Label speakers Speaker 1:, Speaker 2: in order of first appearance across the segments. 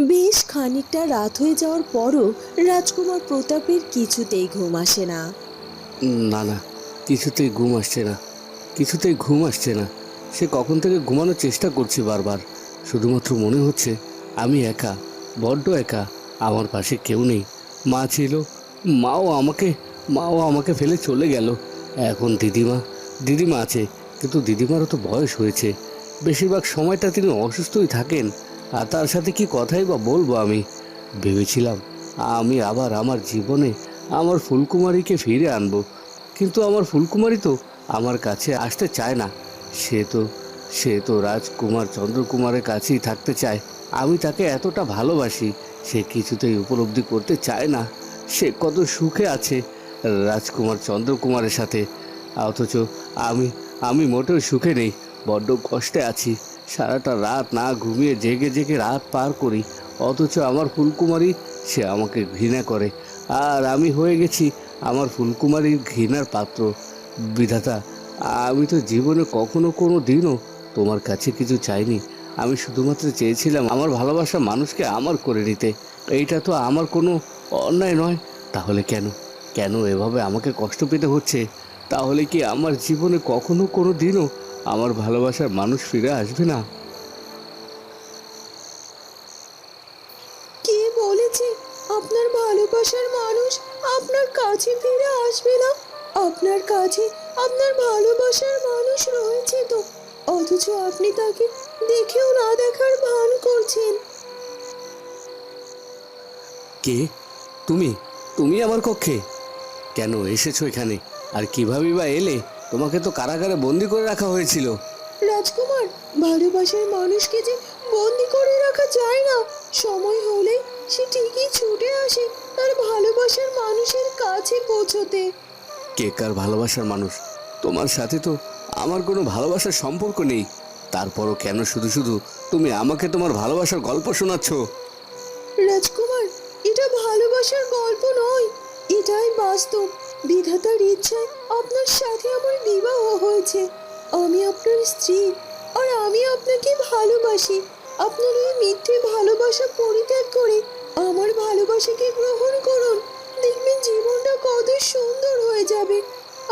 Speaker 1: বেশ খানিকটা রাত হয়ে যাওয়ার পরও রাজকুমার প্রতাপের কিছুতেই ঘুম আসে না।
Speaker 2: না না, কিছুতেই ঘুম আসছে না। কিছুতেই ঘুম আসছে না। সে কখন থেকে ঘুমানোর চেষ্টা করছি বারবার। শুধুমাত্র মনে হচ্ছে, আমি একা, বড্ড একা, আমার পাশে কেউ নেই। মা ছিল, মাও আমাকে মাও আমাকে ফেলে চলে গেল। এখন দিদিমা দিদিমা আছে, কিন্তু দিদিমারও তো বয়স হয়েছে। বেশিরভাগ সময়টা তিনি অসুস্থই থাকেন। আর তার সাথে কি কথাই বা বলব আমি? ভেবেছিলাম আমি আবার আমার জীবনে আমার ফুলকুমারীকে ফিরে আনব। কিন্তু আমার ফুলকুমারী তো আমার কাছে আসতে চায় না। সে তো সে তো রাজকুমার চন্দ্রকুমারের কাছেই থাকতে চায়। আমি তাকে এতটা ভালোবাসি, সে কিছুতেই উপলব্ধি করতে চায় না। সে কত সুখে আছে রাজকুমার চন্দ্রকুমারের সাথে। অথচ আমি আমি মোটেও সুখে নেই, বড্ড কষ্টে আছি। সারাটা রাত না ঘুমিয়ে জেগে জেগে রাত পার করি। অথচ আমার ফুলকুমারী, সে আমাকে ঘৃণা করে। আর আমি হয়ে গেছি আমার ফুলকুমারীর ঘৃণার পাত্র। বিধাতা, আমি তো জীবনে কখনো কোনো দিনও তোমার কাছে কিছু চাইনি। আমি শুধুমাত্র চেয়েছিলাম আমার ভালোবাসা মানুষকে আমার করে নিতে। এইটা তো আমার কোনো অন্যায় নয়। তাহলে কেন? কেন এভাবে আমাকে কষ্ট পেতে হচ্ছে? তাহলে কি আমার জীবনে কখনো কোনো দিনও আমার ভালোবাসার মানুষ ফিরে আসবে না।
Speaker 1: কে বলেছে আপনার ভালোবাসার মানুষ আপনার কাছে ফিরে আসবে না? আপনার কাছে আপনার ভালোবাসার মানুষ রয়েছে তো অথচ আপনি তাকে দেখেও না দেখার ভান করছেন।
Speaker 2: কে? তুমি? তুমি আমার কক্ষে? কেন এসেছ এখানে? আর কীভাবে বা এলে? তোমাকে তো কারাগারে বন্দি করে রাখা হয়েছিল।
Speaker 1: রাজকুমার ভালোবাসার মানুষকে যে বন্দি করে রাখা যায় না সময় হলে সে ঠিকই ছুটে আসে তার ভালোবাসার মানুষের কাছে পৌঁছতে।
Speaker 2: কে কার ভালোবাসার মানুষ? তোমার সাথে তো আমার কোনো ভালোবাসার সম্পর্ক নেই। তারপরও কেন শুধু শুধু তুমি আমাকে তোমার ভালোবাসার গল্প শোনাচ্ছ?
Speaker 1: রাজকুমার এটা ভালোবাসার গল্প নয় এটাই বাস্তব। বিধাতার ইচ্ছায় আপনার হয়েছে আমি আপনার স্ত্রী আর আমি আপনাকে ভালোবাসি। আপনার ওই মিথ্যে ভালোবাসা পরিত্যাগ করে আমার ভালোবাসাকে গ্রহণ করুন। দেখবেন জীবনটা কত সুন্দর হয়ে যাবে।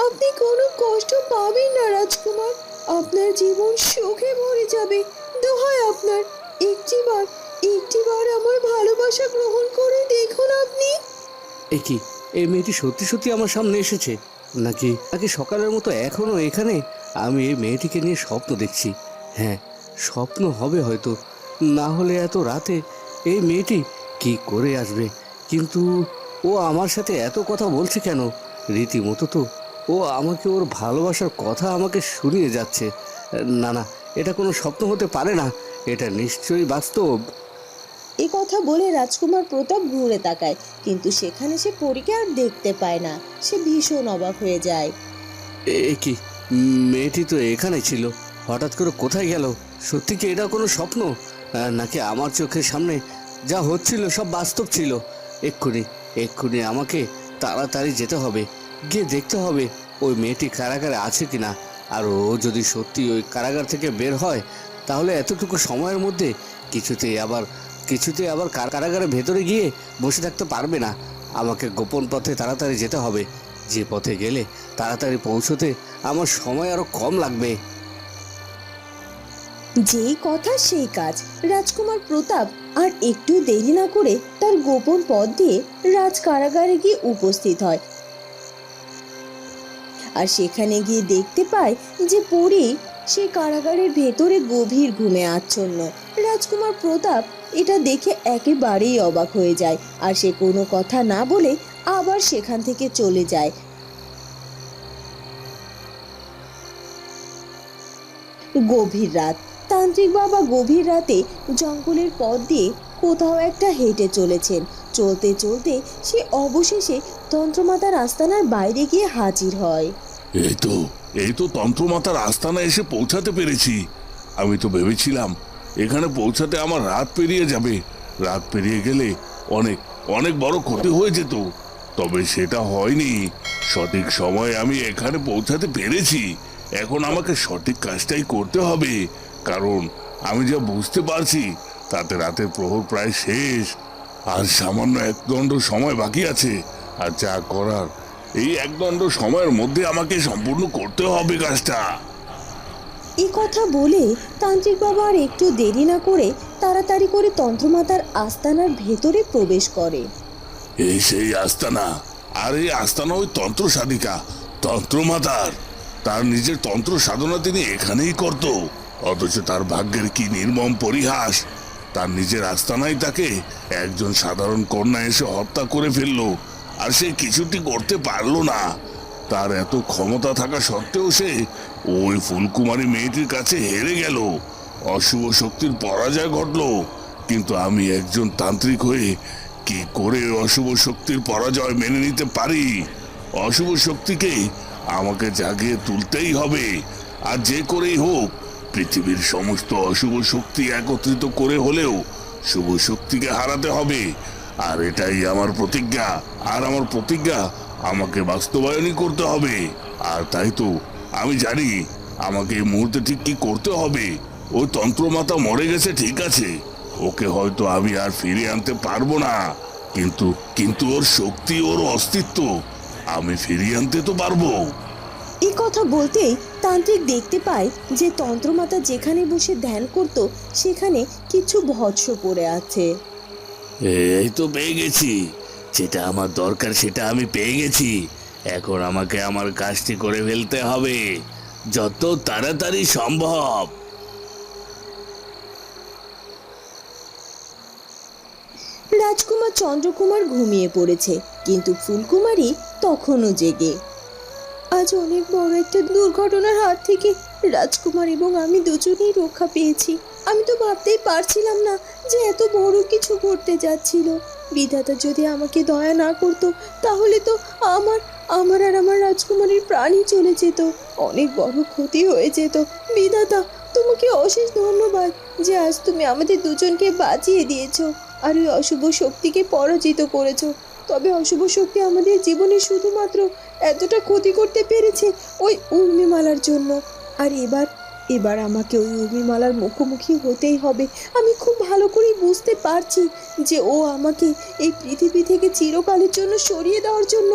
Speaker 1: আপনি কোনো কষ্ট পাবেন না, রাজকুমার। আপনার জীবন সুখে ভরে যাবে। দোহায় আপনার। একটিবার একটিবার আমার ভালোবাসা গ্রহণ করে দেখুন আপনি।
Speaker 2: এ কি? এই মেয়েটি সত্যি সত্যি আমার সামনে এসেছে? নাকি? নাকি সকালের মতো এখনও এখানে? আমি এই মেয়েটিকে নিয়ে স্বপ্ন দেখছি। হ্যাঁ স্বপ্ন হবে হয়তো। না হলে এত রাতে এই মেয়েটি কি করে আসবে? কিন্তু ও আমার সাথে এত কথা বলছে কেন? রীতিমতো তো। ও আমাকে ওর ভালোবাসার কথা আমাকে শুনিয়ে যাচ্ছে। না না, এটা কোনো স্বপ্ন হতে পারে না। এটা নিশ্চয়ই বাস্তব।
Speaker 1: এ কথা বলে রাজকুমার প্রতাপ ঘুরে তাকায়, কিন্তু সেখানে সে পরীকে আর দেখতে পায় না। সে ভীষণ অবাক হয়ে যায়।
Speaker 2: এ কি? মেয়েটি তো এখানে ছিল। হঠাৎ করে কোথায় গেল? সত্যি কি এটা কোনো স্বপ্ন? নাকি আমার চোখের সামনে যা হচ্ছিল সব বাস্তব ছিল? এক্ষুনি এক্ষুনি আমাকে তাড়াতাড়ি যেতে হবে। গিয়ে দেখতে হবে ওই মেয়েটি কারাগারে আছে কি না আর ও যদি সত্যি ওই কারাগার থেকে বের হয়, তাহলে এতটুকু সময়ের মধ্যে কিছুতেই আবার কিছুতেই আবার কার- কারাগারের ভেতরে গিয়ে বসে থাকতে পারবে না। আমাকে গোপন পথে তাড়াতাড়ি যেতে হবে। যে পথে গেলে তাড়াতাড়ি পৌঁছতে আমার সময় আরও কম লাগবে।
Speaker 1: যেই কথা সেই কাজ। রাজকুমার প্রতাপ আর একটু দেরি না করে তার গোপন পথ দিয়ে রাজ কারাগারে গিয়ে উপস্থিত হয়। আর সেখানে গিয়ে দেখতে পায় যে পরি সে কারাগারের ভেতরে গভীর ঘুমে আচ্ছন্ন। রাজকুমার প্রতাপ এটা দেখে একেবারেই অবাক হয়ে যায় আর সে কোনো কথা না বলে আবার সেখান থেকে চলে যায়। গভীর রাত। তান্ত্রিক বাবা গভীর রাতে জঙ্গলের পথ দিয়ে কোথাও একটা হেঁটে চলেছেন। চলতে চলতে সে অবশেষে তন্ত্রমাতার আস্তানার বাইরে গিয়ে হাজির হয়।
Speaker 3: এই তো এই তো তন্ত্রমাতার আস্তানা এসে পৌঁছাতে পেরেছি। আমি তো ভেবেছিলাম, এখানে পৌঁছাতে আমার রাত পেরিয়ে যাবে। রাত পেরিয়ে গেলে অনেক অনেক বড় ক্ষতি হয়ে যেত। তবে সেটা হয়নি। সঠিক সময়ে আমি এখানে পৌঁছাতে পেরেছি। এখন আমাকে সঠিক কাজটাই করতে হবে। কারণ আমি যা বুঝতে পারছি, তাতে রাতের প্রহর প্রায় শেষ। আর সামান্য এক দণ্ড সময় বাকি আছে। আর যা করার এই এক দণ্ড সময়ের মধ্যে আমাকে সম্পূর্ণ করতে হবে কাজটা।
Speaker 1: এই কথা বলে তান্ত্রিক বাবা আর একটু দেরি না করে তাড়াতাড়ি করে তন্ত্রমাতার আস্তানার ভেতরে প্রবেশ করে।
Speaker 3: এই সেই আস্তানা আর এই আস্তানা ওই তন্ত্র সাধিকা তন্ত্রমাতার। তার নিজের তন্ত্র সাধনা তিনি এখানেই করত অথচ তার ভাগ্যের কি নির্মম পরিহাস। তার নিজের আস্তানায় তাকে একজন সাধারণ কন্যা এসে হত্যা করে ফেলল আর সে কিছুটি করতে পারল না। তার এত ক্ষমতা থাকা সত্ত্বেও সে ওই ফুলকুমারী মেয়েটির কাছে হেরে গেল। অশুভ শক্তির পরাজয় ঘটলো। কিন্তু আমি একজন তান্ত্রিক হয়ে কি করে অশুভ শক্তির পরাজয় মেনে নিতে পারি? অশুভ শক্তিকে আমাকে জাগিয়ে তুলতেই হবে। আর যে করেই হোক, পৃথিবীর সমস্ত অশুভ শক্তি একত্রিত করে হলেও শুভ শক্তিকে হারাতে হবে। আর এটাই আমার প্রতিজ্ঞা। আর আমার প্রতিজ্ঞা, আমাকে বাস্তবায়নই করতে হবে। আর তাই তো, আমি জানি আমাকে এই মুহূর্তে ঠিক কি করতে হবে। ওই তন্ত্রমাতা মরে গেছে, ঠিক আছে। ওকে হয়তো আমি আর ফিরিয়ে আনতে পারব না। কিন্তু কিন্তু ওর শক্তি, ওর অস্তিত্ব, আমি ফিরিয়ে আনতে তো পারব।
Speaker 1: এই কথা বলতেই তান্ত্রিক দেখতে পায় যে তন্ত্রমাতা যেখানে বসে ধ্যান করত, সেখানে কিছু ভৎস পড়ে আছে।
Speaker 2: এই তো পেয়ে গেছি। যেটা আমার দরকার, সেটা আমি পেয়ে গেছি। এখন আমাকে আমার কাজটি করে ফেলতে হবে। যত তাড়াতাড়ি সম্ভব।
Speaker 1: রাজকুমার চন্দ্রকুমার ঘুমিয়ে পড়েছে, কিন্তু ফুলকুমারী তখনও জেগে। আজ অনেক বড় একটা দুর্ঘটনার হাত থেকে রাজকুমার এবং আমি দুজনেই রক্ষা পেয়েছি। আমি তো ভাবতেই পারছিলাম না যে এত বড় কিছু ঘটতে যাচ্ছিল। বিধাতা যদি আমাকে দয়া না করতো, তাহলে তো আমার আমার আর আমার রাজকুমারীর প্রাণই চলে যেত। অনেক বড় ক্ষতি হয়ে যেত। বিধাতা, তোমাকে অশেষ ধন্যবাদ যে আজ তুমি আমাদের দুজনকে বাঁচিয়ে দিয়েছ আর ওই অশুভ শক্তিকে পরাজিত করেছ। তবে অশুভ শক্তি আমাদের জীবনে শুধুমাত্র এতটা ক্ষতি করতে পেরেছে ওই উর্মিমালার জন্য। আর এবার এবার আমাকে ওই উর্মিমালার মুখোমুখি হতেই হবে। আমি খুব ভালো করেই বুঝতে পারছি যে ও আমাকে এই পৃথিবী থেকে চিরকালের জন্য সরিয়ে দেওয়ার জন্য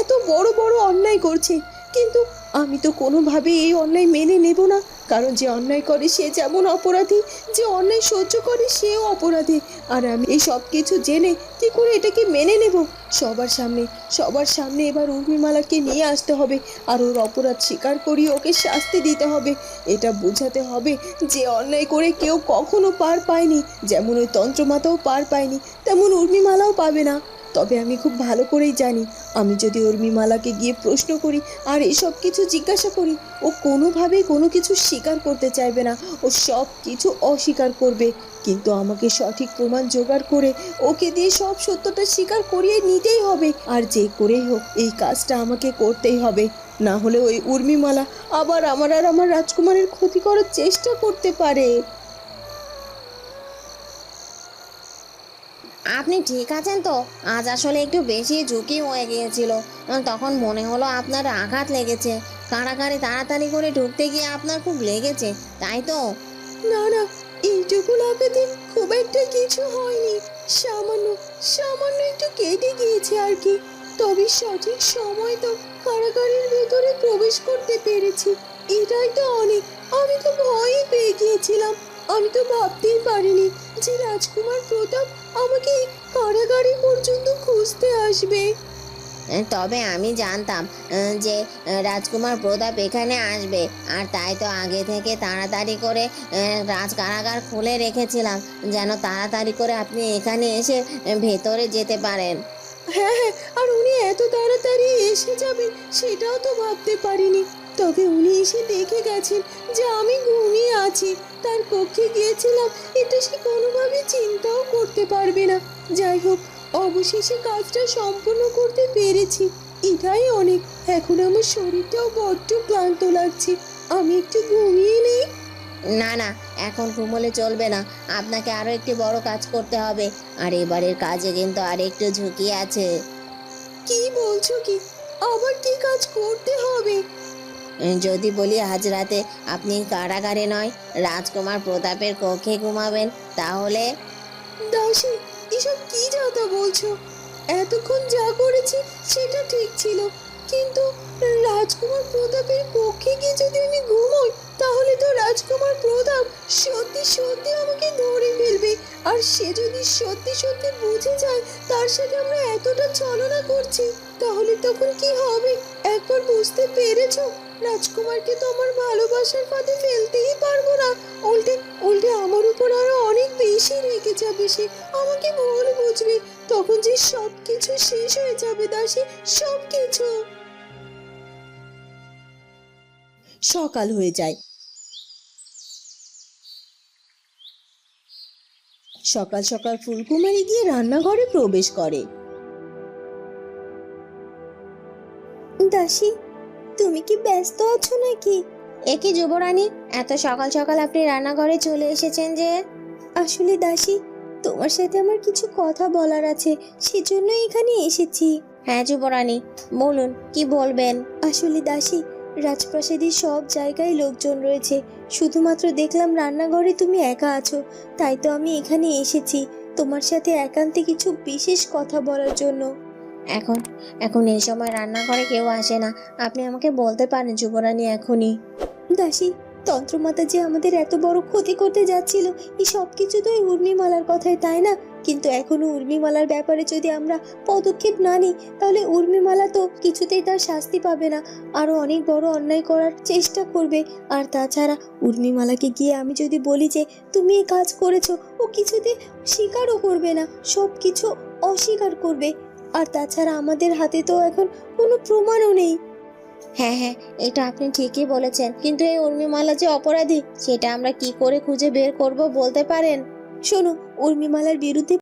Speaker 1: এত বড় বড় অন্যায় করছে। কিন্তু আমি তো কোনোভাবে এই অন্যায় মেনে নেব না। কারণ যে অন্যায় করে সে যেমন অপরাধী, যে অন্যায় সহ্য করে সেও অপরাধী। আর আমি এই সব কিছু জেনে কি করে এটাকে মেনে নেব? সবার সামনে সবার সামনে এবার উর্মিমালাকে নিয়ে আসতে হবে। আর ওর অপরাধ স্বীকার করিয়ে ওকে শাস্তি দিতে হবে। এটা বোঝাতে হবে যে অন্যায় করে কেউ কখনো পার পায়নি। যেমন ওই তন্ত্রমাতাও পার পায়নি, তেমন উর্মিমালাও পাবে না। তবে আমি খুব ভালো করেই জানি। আমি যদি উর্মিমালাকে গিয়ে প্রশ্ন করি আর এসব কিছু জিজ্ঞাসা করি, ও কোনোভাবেই কোনো কিছু স্বীকার করতে চাইবে না। ও সব কিছু অস্বীকার করবে। কিন্তু আমাকে সঠিক প্রমাণ জোগাড় করে ওকে দিয়ে সব সত্যটা স্বীকার করিয়ে নিতেই হবে। আর যে করেই হোক, এই কাজটা আমাকে করতেই হবে। না হলে ওই উর্মিমালা আবার আমার আর আমার রাজকুমারের ক্ষতি করার চেষ্টা করতে পারে।
Speaker 4: আপনি ঠিক আছেন তো? আজ আসলে একটু বেশি ঝুঁকি হয়ে গিয়েছিল। তখন মনে হলো আপনার আঘাত লেগেছে। কাড়াকাড়ি তাড়াতাড়ি করে ঢুকতে গিয়ে আপনার খুব লেগেছে, তাই তো?
Speaker 1: না না, এইটুকু লাগাতে খুব একটা কিছু হয়নি। সামান্য সামান্য একটু কেটে গিয়েছে আর কি। তবে সঠিক সময় তো কারাগারের ভেতরে প্রবেশ করতে পেরেছি। এটাই তো অনেক। আমি তো ভয়ই পেয়ে গিয়েছিলাম। আমি তো ভাবতেই পারিনি যে রাজকুমার প্রতাপ আমাকে কারাগারে পর্যন্ত খুঁজতে আসবে।
Speaker 4: তবে আমি জানতাম যে রাজকুমার প্রতাপ এখানে আসবে। আর তাই তো আগে থেকে তাড়াতাড়ি করে রাজ কারাগার খুলে রেখেছিলাম যেন তাড়াতাড়ি করে আপনি এখানে এসে ভেতরে যেতে পারেন।
Speaker 1: হ্যাঁ হ্যাঁ আর উনি এত তাড়াতাড়ি এসে যাবেন সেটাও তো ভাবতে পারিনি। তবে উনি এসে দেখে গেছেন যে আমি ঘুমিয়ে আছি। তার কক্ষে গিয়েছিলাম এটা সে কোনোভাবে চিন্তাও করতে পারবে না। যাই হোক অবশেষে কাজটা সম্পূর্ণ করতে পেরেছি। এটাই অনেক। এখন আমার শরীরটাও বড্ড ক্লান্ত লাগছে। আমি একটু ঘুমিয়ে নেই।
Speaker 4: না না এখন ঘুমোলে চলবে না। আপনাকে আরও একটি বড় কাজ করতে হবে। আর এবারের কাজে কিন্তু আর একটু ঝুঁকি আছে।
Speaker 1: কি বলছো কি? আবার কি কাজ করতে হবে?
Speaker 4: যদি বলি আজ রাতে আপনি কারাগারে নয়, রাজকুমার প্রতাপের কক্ষে ঘুমাবেন, তাহলে?
Speaker 1: দাসী, এসব কি যাতা বলছো? এতক্ষণ যা করেছি সেটা ঠিক ছিল, কিন্তু রাজকুমার প্রতাপের পক্ষে গিয়ে যদি আমি ঘুমোই, তাহলে তো রাজকুমার প্রতাপ সত্যি সত্যি আমাকে ধরে ফেলবে। আর সে যদি সত্যি সত্যি বুঝে যায়, তার সাথে আমরা এতটা ছলনা করছি, তাহলে তখন কি হবে? একবার বুঝতে পেরেছ? রাজকুমারকে তো আমার ভালোবাসার ফাঁদে ফেলতেই পারব না। উল্টে উল্টে আমার উপর আরও অনেক বেশি রেগে যাবে সে। আমাকে ভুল বুঝবে। তখন যে সব কিছু শেষ হয়ে যাবে দাসী সব কিছু সকাল হয়ে যায়। সকাল সকাল ফুলকুমারী গিয়ে রান্নাঘরে প্রবেশ করে। দাসী তুমি কি ব্যস্ত আছো নাকি?
Speaker 4: একই যুবরানী এত সকাল সকাল আপনি রান্নাঘরে চলে এসেছেন যে?
Speaker 1: আসলে দাসী তোমার সাথে আমার কিছু কথা বলার আছে সেজন্য এখানে এসেছি।
Speaker 4: হ্যাঁ যুবরানী বলুন কি বলবেন?
Speaker 1: আসলে দাসী রাজপ্রাসাদের সব জায়গায় লোকজন রয়েছে শুধুমাত্র দেখলাম রান্নাঘরে তুমি একা আছো তাই তো আমি এখানে এসেছি তোমার সাথে একান্তে কিছু বিশেষ কথা বলার জন্য।
Speaker 4: এখন এখন এই সময় রান্নাঘরে কেউ আসে না। আপনি আমাকে বলতে পারেন যুবরানী এখনই।
Speaker 1: দাসী, তন্ত্রমাতা যে আমাদের এত বড় ক্ষতি করতে যাচ্ছিল, এই সব কিছু তো উর্মিমালার কথাই, তাই না? কিন্তু এখনও উর্মিমালার ব্যাপারে যদি আমরা পদক্ষেপ না নিই, তাহলে উর্মিমালা তো কিছুতেই তার শাস্তি পাবে না। আরও অনেক বড় অন্যায় করার চেষ্টা করবে। আর তাছাড়া উর্মিমালাকে গিয়ে আমি যদি বলি যে, তুমি এই কাজ করেছ, ও কিছুতে স্বীকারও করবে না সব কিছু অস্বীকার করবে। আর তাছাড়া আমাদের হাতে তো এখন কোনো প্রমাণও নেই।
Speaker 4: হ্যাঁ হ্যাঁ এটা আপনি ঠিকই বলেছেন। কিন্তু এই উর্মিমালা যে অপরাধী সেটা আমরা কি করে খুঁজে বের করব বলতে পারেন?
Speaker 1: শোনো উর্মিমালার বিরুদ্ধে